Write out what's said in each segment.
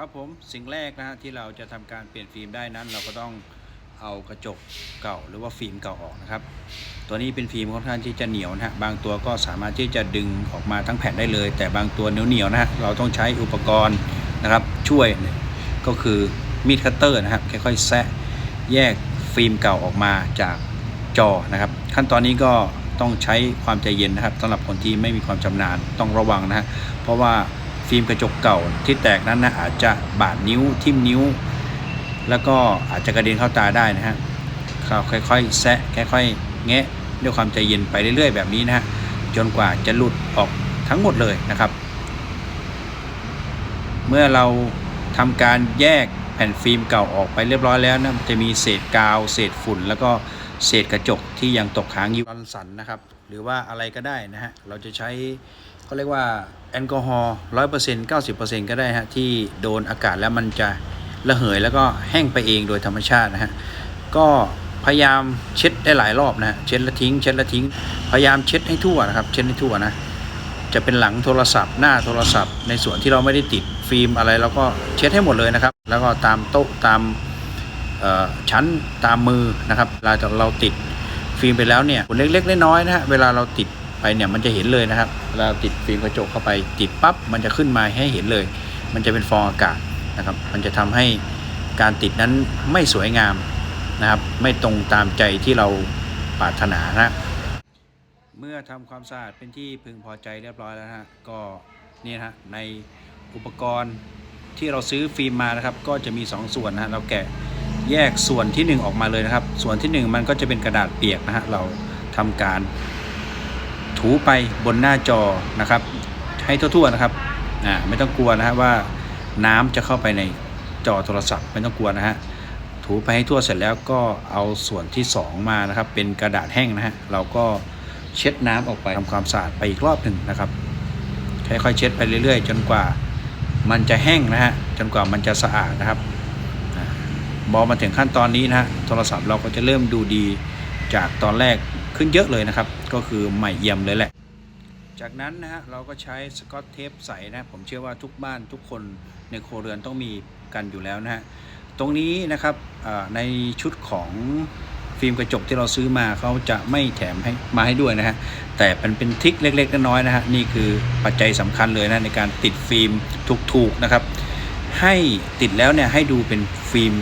ครับผมสิ่งแรกนะฮะที่เราจะทำการเปลี่ยนฟิล์มได้นั้น เราก็ต้องเอากระจกเก่าหรือว่าฟิล์มเก่าออกนะครับ ตัวนี้เป็นฟิล์มค่อนข้างที่จะเหนียวนะฮะบางตัวก็สามารถที่จะดึงออกมาทั้งแผ่นได้เลย แต่บางตัวเหนียวๆนะฮะเราต้องใช้อุปกรณ์นะครับช่วยก็คือมีดคัตเตอร์นะครับค่อยๆแซะแยกฟิล์มเก่าออกมาจากจอนะครับ ขั้นตอนนี้ก็ต้องใช้ความใจเย็นนะครับสำหรับคนที่ไม่มีความชำนาญต้องระวังนะฮะเพราะว่า ฟิล์มกระจกเก่าที่แตกนั้นนะอาจจะบาดนิ้วทิ่มนิ้ว แล้วก็อาจจะกระเด็นเข้าตาได้นะฮะเราค่อยๆแซะค่อยๆแงะด้วยความใจเย็นไปเรื่อย ๆ แบบนี้นะฮะจนกว่าจะหลุดออกทั้งหมดเลยนะครับ เมื่อเราทำการแยกแผ่นฟิล์มเก่าออกไปเรียบร้อยแล้วนะจะมีเศษกาว เศษฝุ่น แล้วก็เศษกระจกที่ยังตกค้างอยู่รันสันนะครับ หรือว่าอะไรก็ได้นะฮะเราจะใช้ เขาเรียกว่าแอลกอฮอล์ร้อยเปอร์เซ็นต์เก้าสิบเปอร์เซ็นต์ก็ได้ฮะที่โดนอากาศแล้วมันจะระเหยแล้วก็แห้งไปเองโดยธรรมชาตินะฮะก็พยายามเช็ดได้หลายรอบนะเช็ดแล้วทิ้ง เช็ดแล้วทิ้ง พยายามเช็ดให้ทั่วนะครับ เช็ดให้ทั่วนะ จะเป็นหลังโทรศัพท์ หน้าโทรศัพท์ ในส่วนที่เราไม่ได้ติดฟิล์มอะไรเราก็เช็ดให้หมดเลยนะครับ แล้วก็ตามโต๊ะตามชั้นตามมือนะครับเวลาเราติดฟิล์มไปแล้วเนี่ยฝุ่นเล็กๆน้อยๆนะฮะเวลาเราติด ไปเนี่ยมันจะเห็นเลยนะครับเวลาเราติดฟิล์มกระจกเข้าไปติดปั๊บมันจะขึ้นมาให้เห็นเลย มันจะเป็นฟองอากาศนะครับ มันจะทำให้การติดนั้นไม่สวยงามนะครับ ไม่ตรงตามใจที่เราปรารถนานะเมื่อทำความสะอาดเป็นที่พึงพอใจเรียบร้อยแล้วฮะก็นี่ฮะในอุปกรณ์ที่เราซื้อฟิล์มมานะครับ ก็จะมี 2ส่วนนะฮะเราแกะแยกส่วนที่ 1 ออกมาเลยนะครับ ส่วนที่ 1 มันก็จะเป็นกระดาษเปียกนะฮะเราทำการ ถูไปบนหน้าจอนะครับ ให้ทั่วๆนะครับอ่าไม่ต้องกลัวนะฮะว่าน้ำจะเข้าไปในจอโทรศัพท์ไม่ต้องกลัวนะฮะถูไปให้ทั่วเสร็จแล้วก็เอาส่วนที่ 2 มานะครับ เป็นกระดาษแห้งนะฮะเราก็เช็ดน้ำออกไปทำความสะอาดไปอีกรอบหนึ่งนะครับค่อยๆเช็ดไปเรื่อย ๆ จนกว่ามันจะแห้งนะฮะจนกว่ามันจะสะอาดนะครับบอมาถึงขั้นตอนนี้นะฮะโทรศัพท์เราก็จะเริ่มดูดี จากตอนแรกขึ้นเยอะเลยนะครับ ก็คือใหม่เยี่ยมเลยแหละ จากนั้นนะฮะเราก็ใช้สกอตเทปใสนะ ผมเชื่อว่าทุกบ้านทุกคนในครัวเรือนต้องมีกันอยู่แล้วนะฮะ ตรงนี้นะครับในชุดของฟิล์มกระจกที่เราซื้อมาเขาจะไม่แถมให้มาให้ด้วยนะฮะ แต่เป็นเป็นทริคเล็กๆน้อยๆนะฮะ นี่คือปัจจัยสำคัญเลยนะในการติดฟิล์มถูกๆนะครับ ให้ติดแล้วเนี่ยให้ดูเป็นฟิล์ม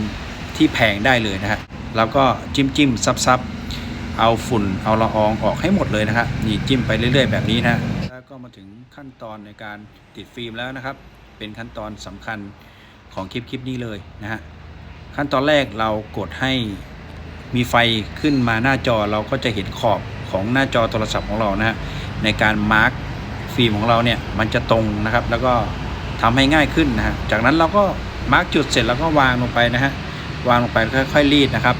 ที่แพงได้เลยนะฮะ แล้วก็จิ้มจิ้มซับซับเอาฝุ่นเอาละอองออกให้หมดเลยนะครับนี่จิ้มไปเรื่อย ๆ แบบนี้นะแล้วก็มาถึงขั้นตอนในการติดฟิล์มแล้วนะครับ เป็นขั้นตอนสำคัญของคลิปคลิปนี้เลยนะฮะขั้นตอนแรกเรากดให้มีไฟขึ้นมาหน้าจอเราก็จะเห็นขอบของหน้าจอโทรศัพท์ของเรานะฮะในการมาร์กฟิล์มของเราเนี่ยมันจะตรงนะครับ แล้วก็ทำให้ง่ายขึ้นนะฮะจากนั้นเราก็มาร์กจุดเสร็จแล้วก็วางลงไปนะฮะ วางลงไปค่อยๆรีดนะครับ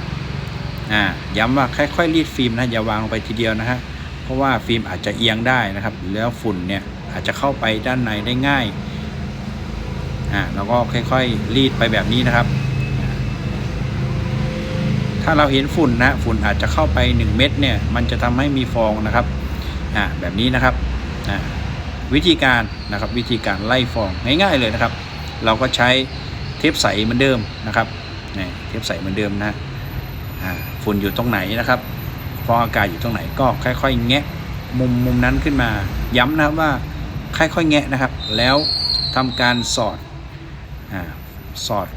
อ่าย้ำว่าค่อยๆรีดฟิล์มนะอย่าวางลงไปทีเดียวนะฮะเพราะว่าฟิล์มอาจจะเอียงได้นะครับแล้วฝุ่นเนี่ยอาจจะเข้าไปด้านในได้ง่ายอ่าเราก็ค่อยๆรีดไปแบบนี้นะครับ ถ้าเราเห็นฝุ่นนะฝุ่นอาจจะเข้าไป 1 เม็ดเนี่ยมันจะทำให้มีฟองนะครับอ่าแบบนี้นะครับอ่าวิธีการนะครับวิธีการไล่ฟองง่ายๆเลยนะครับ เราก็ใช้เทปใสเหมือนเดิมนะครับ นี่เทปใสเหมือนเดิมนะฝุ่นอยู่ตรงไหนนะครับฟองอากาศอยู่ตรงไหนก็ค่อยๆ แงะมุมมุมนั้นขึ้นมา ย้ำนะครับว่าค่อยๆแงะนะครับ แล้วทำการสอดอสอด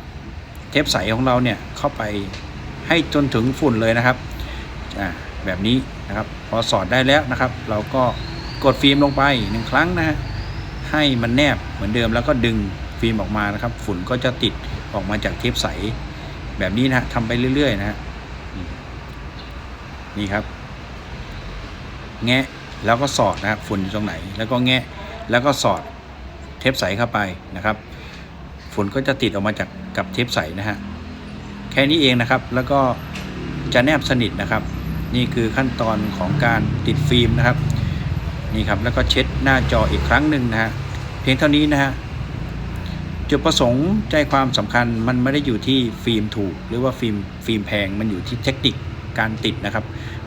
เทปใสของเราเนี่ยเข้าไปให้จนถึงฝุ่นเลยนะครับแบบนี้นะครับ พอสอดได้แล้วนะครับ เราก็กดฟิล์มลงไปหนึ่งครั้งนะฮะให้มันแนบเหมือนเดิมแล้วก็ดึงฟิล์มออกมานะครับ ฝุ่นก็จะติดออกมาจากเทปใส แบบนี้นะทำไปเรื่อย ๆ นะฮะนี่นี่ครับ แงะแล้วก็สอดนะครับฝุ่นอยู่ตรงไหน แล้วก็แงะแล้วก็สอดเทปใสเข้าไปนะครับฝุ่นก็จะติดออกมาจากกับเทปใสนะฮะแค่นี้เองนะครับ แล้วก็จะแนบสนิทนะครับ นี่คือขั้นตอนของการติดฟิล์มนะครับนี่ครับแล้วก็เช็ดหน้าจออีกครั้งหนึ่งนะฮะเพียงเท่านี้นะฮะ จุดประสงค์ใจความสำคัญมันไม่ได้อยู่ที่ฟิล์มถูก หรือว่าฟิล์มฟิล์มแพงมันอยู่ที่เทคนิคการติดนะครับ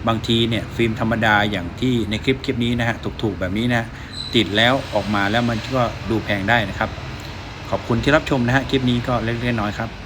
บางทีเนี่ยฟิล์มธรรมดาอย่างที่ในคลิปคลิปนี้นะฮะถูกๆแบบนี้นะติดแล้วออกมาแล้วมันก็ดูแพงได้นะครับขขอบคุณที่รับชมนะฮะคลิปนี้ก็เล็กๆน้อยๆครับ